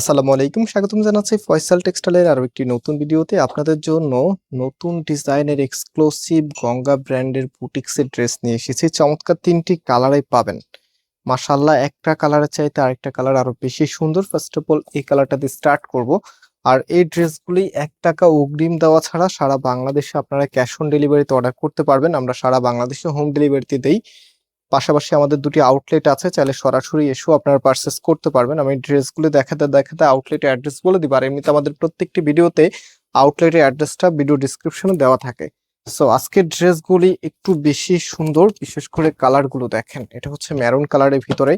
আসসালামু আলাইকুম, স্বাগতম জানাচ্ছি ফয়সাল টেক্সটাইলের আরও একটি নতুন ভিডিওতে। আপনাদের জন্য নতুন ডিজাইনের এক্সক্লুসিভ গঙ্গা ব্র্যান্ডের বুটিক্সের ড্রেস নিয়ে এসেছি। চমৎকার তিনটি কালারে পাবেন। মাশাল্লাহ একটা কালারের চাইতে আরেকটা কালার আরও বেশি সুন্দর। ফার্স্ট অফ অল এই কালারটা দিয়ে স্টার্ট করব। আর এই ড্রেসগুলি এক টাকা অগ্রিম দেওয়া ছাড়া সারা বাংলাদেশে আপনারা ক্যাশ অন ডেলিভারিতে অর্ডার করতে পারবেন। আমরা সারা বাংলাদেশে হোম ডেলিভারিতে দেই। পাশাপাশি আমাদের দুটি আউটলেট আছে, চাইলে সরাসরি এসেও আপনারা পারচেস করতে পারবেন। আমি ড্রেসগুলো দেখাতে দেখাতে আউটলেটের অ্যাড্রেস বলে দিব আর এমনিতে আমাদের প্রত্যেকটি ভিডিওতে আউটলেটের অ্যাড্রেসটা ভিডিও ডিসক্রিপশনে দেওয়া থাকে। সো আজকের ড্রেসগুলি একটু বেশি সুন্দর, বিশেষ করে কালারগুলো দেখেন। এটা হচ্ছে ম্যারুন কালারের ভিতরে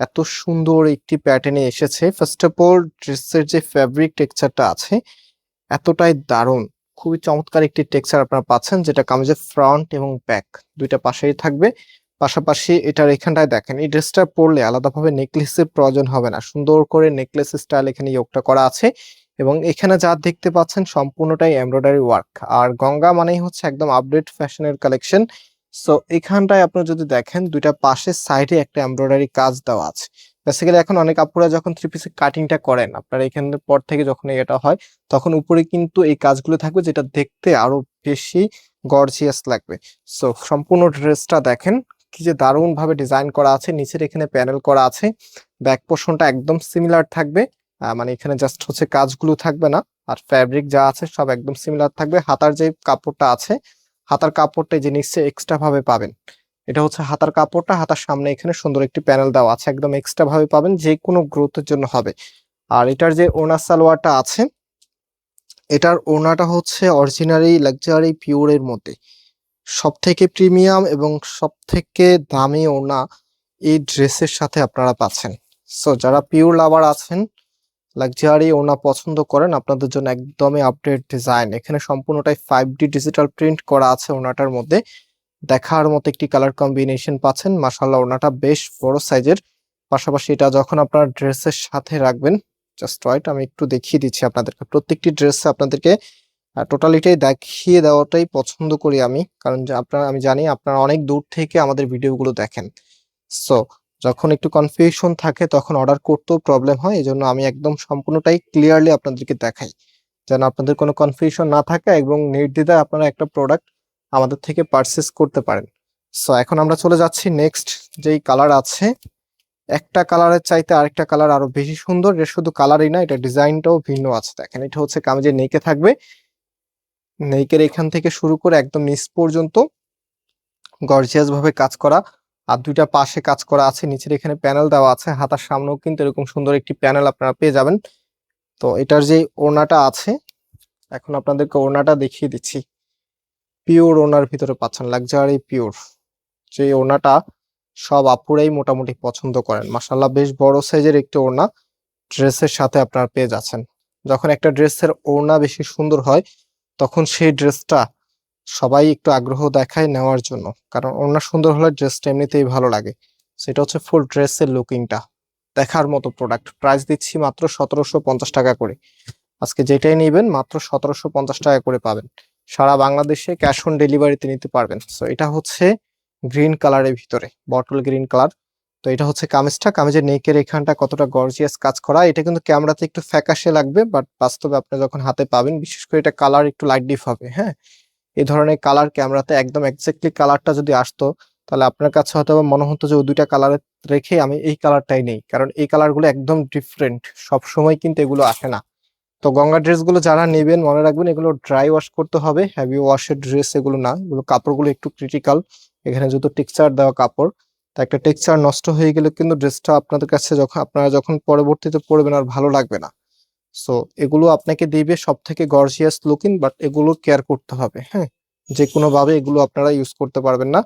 এত সুন্দর একটি প্যাটার্নে এসেছে। ফার্স্ট অফ অল ড্রেসের যে ফ্যাব্রিক টেক্সচারটা আছে, এতটাই দারুণ। খুবই চমৎকার একটি টেক্সচার আপনারা পাচ্ছেন, যেটা কামিজের ফ্রন্ট এবং ব্যাক দুইটা পাশেই থাকবে। পাশাপাশি এটার এখানটায় দেখেন, এই ড্রেসটা পরলে আলাদাভাবে নেকলেসের প্রয়োজন হবে না। সুন্দর করে নেকলেস স্টাইল এখানে যোগটা করা আছে এবং এখানে যা দেখতে পাচ্ছেন সম্পূর্ণটাই এমব্রয়ডারি ওয়ার্ক। আর গঙ্গা মানেই হচ্ছে একদম আপডেট ফ্যাশনের কালেকশন সো এখানটায় আপনি যদি দেখেন, দুইটা পাশের সাইডে একটা এমব্রয়ডারি কাজ দেওয়া আছে। বেসিক্যালি এখন অনেক আপুরা যখন থ্রি পিসের কাটিংটা করেন, আপনার এখানে পর থেকে যখন এটা হয়, তখন উপরে কিন্তু এই কাজগুলো থাকবে যেটা দেখতে আরও বেশি গর্জিয়াস লাগবে। সো সম্পূর্ণ ড্রেসটা দেখেন কি যে দারুণ ভাবে ডিজাইন করা আছে, নিচের এখানে প্যানেল করা আছে ব্যাক পোর্শনটা একদম সিমিলার থাকবে মানে এখানে জাস্ট হচ্ছে কাজগুলো থাকবে না, আর ফ্যাব্রিক যা আছে সব একদম সিমিলার থাকবে, হাতার যে কাপড়টা আছে, হাতার কাপড়টা যে নিচে এক্সট্রা ভাবে পাবেন, এটা হচ্ছে হাতার কাপড়টা, হাতার সামনে এখানে সুন্দর একটি প্যানেল দেওয়া আছে, একদম এক্সট্রা ভাবে পাবেন যে কোনো গ্রোথের জন্য হবে, আর এটার যে ওনা সালোয়ারটা আছে, এটার ওনাটা হচ্ছে অরিজিনালি লাক্সারি পিওরের মধ্যে সব থেকে প্রিমিয়াম এবং সব থেকে দামি ওনা এই ড্রেসের সাথে আপনারা পাচ্ছেন। সো যারা পিওর লাভার আছেন লাক্সারি ওনা পছন্দ করেন, আপনাদের জন্য একদমই আপডেট ডিজাইন এখানে সম্পূর্ণটাই ফাইভ ডি ডিজিটাল প্রিন্ট করা আছে ওনাটার মধ্যে। দেখার মতো একটি কালার কম্বিনেশন পাচ্ছেন। মাসাল্লাহ ওনাটা বেশ বড় সাইজের পাশাপাশি এটা যখন আপনারা ড্রেসের সাথে রাখবেন জাস্ট রাইট আমি একটু দেখিয়ে দিচ্ছি আপনাদেরকে। প্রত্যেকটি ড্রেসে আপনাদেরকে টোটালিটাই দেখিয়ে দেওয়াটাই পছন্দ করি আমি। কারণ আপনারা, আমি জানি আপনারা অনেক দূর থেকে আমাদের ভিডিওগুলো দেখেন। সো যখন একটু কনফিউশন থাকে, তখন অর্ডার করতেও প্রবলেম হয়। এই জন্য আমি একদম সম্পূর্ণটাই ক্লিয়ারলি আপনাদেরকে দেখাই। যেন আপনাদের কোনো কনফিউশন না থাকে এবং নির্দ্বিধায় আপনারা একটা প্রোডাক্ট আমাদের থেকে পারচেস করতে পারেন। সো এখন আমরা চলে যাচ্ছি নেক্সট যেই কালার আছে। একটা কালারের চাইতে আরেকটা কালার আরও বেশি সুন্দর। এটা শুধু কালারই না, এটা ডিজাইনটাও ভিন্ন আছে। দেখেন, এটা হচ্ছে কামিজের নেকে থাকবে। নেকের এখান থেকে শুরু করে একদম নিচ পর্যন্ত গর্জিয়াস ভাবে কাজ করা। আর দুইটা পাশে কাজ করা আছে, নিচের এখানে প্যানেল দেওয়া আছে, হাতার সামনেও কিন্তু এরকম সুন্দর একটি প্যানেল আপনারা পেয়ে যাবেন। তো এটার যে ওড়নাটা আছে, এখন আপনাদেরকে ওড়নাটা দেখিয়ে দিচ্ছি। পিওর ওনার ভিতরে পাচ্ছেন লাক্সারি পিওর যে ওড়নাটা সব আপুরাই মোটামুটি পছন্দ করেন। মাসাল্লাহ বেশ বড় সাইজের একটি ওড়না। ড্রেসের সাথে আপনারা পেয়ে যাচ্ছেন। যখন একটা ড্রেসের ওড়না বেশি সুন্দর হয় তখন সেই ড্রেসটা সবাই একটু আগ্রহ দেখায় নেওয়ার জন্য। কারণ ওড়না সুন্দর হলে ড্রেসটা এমনিতেই ভালো লাগে। সেটা হচ্ছে ফুল ড্রেসের লুকিংটা। দেখার মতো প্রোডাক্ট প্রাইস দিচ্ছি মাত্র সতেরোশো পঞ্চাশ টাকা করে। আজকে যেটাই নেবেন মাত্র সতেরোশো পঞ্চাশ টাকা করে পাবেন। সারা বাংলাদেশে ক্যাশ অন ডেলিভারিতে নিতে পারবেন। সো এটা হচ্ছে গ্রিন কালারের ভিতরে। বটল গ্রিন কালার তো এটা হচ্ছে কামিজটা। কামিজের নেকের এখানটা কতটা গর্জিয়াস কাজ করা। এটা কিন্তু ক্যামেরাতে একটু ফ্যাকাশে লাগবে বাট বাস্তবে আপনি যখন হাতে পাবেন, বিশেষ করে এটা কালার একটু লাইট ডিপ হবে হ্যাঁ? এই ধরনের কালার ক্যামেরাতে একদম এক্স্যাক্টলি কালারটা যদি আসতো, তাহলে আপনার কাছে হয়তো মনে হতো যে ওই দুইটা কালার রেখে আমি এই কালারটাই নেই। কারণ এই কালারগুলো একদম ডিফারেন্ট সব সময় কিন্তু এগুলো আসে না। তো গঙ্গা ড্রেসগুলো যারা নেবেন, মনে রাখবেন এগুলো ড্রাই ওয়াশ করতে হবে। হ্যাভি ওয়াশের ড্রেস এগুলো না। এগুলো কাপড়গুলো একটু ক্রিটিক্যাল এখানে যেহেতু টেক্সচার দেওয়া কাপড় তা একটা টেক্সচার নষ্ট হয়ে গেলে কিন্তু ড্রেসটা আপনাদের কাছে যখন আপনারা যখন পরবর্তীতে পরবেন আর ভালো লাগবে না। সো এগুলো আপনাকে দিবে সব থেকে গর্জিয়াস লুকিং বাট এগুলো কেয়ার করতে হবে হ্যাঁ? যে কোনোভাবে এগুলো আপনারা ইউজ করতে পারবেন না।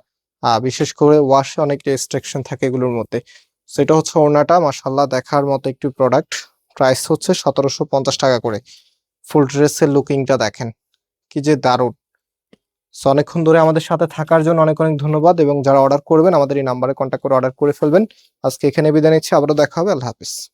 বিশেষ করে ওয়াশে অনেক রেস্ট্রিকশন থাকে এগুলোর মধ্যে। সেটা হচ্ছে ওড়নাটা মাসাল্লাহ দেখার মতো একটি প্রোডাক্ট প্রাইস হচ্ছে সতেরোশো পঞ্চাশ টাকা করে। ফুল ড্রেসের লুকিংটা দেখেন। কি যে দারুণ। সো অনেকক্ষণ ধরে আমাদের সাথে থাকার জন্য অনেক অনেক ধন্যবাদ এবং যারা অর্ডার করবেন, আমাদের এই নাম্বারে কন্ট্যাক্ট করে অর্ডার করে ফেলবেন। আজকে এখানে বিদায় নিচ্ছি, আবারও দেখা হবে, আল্লাহ হাফিজ।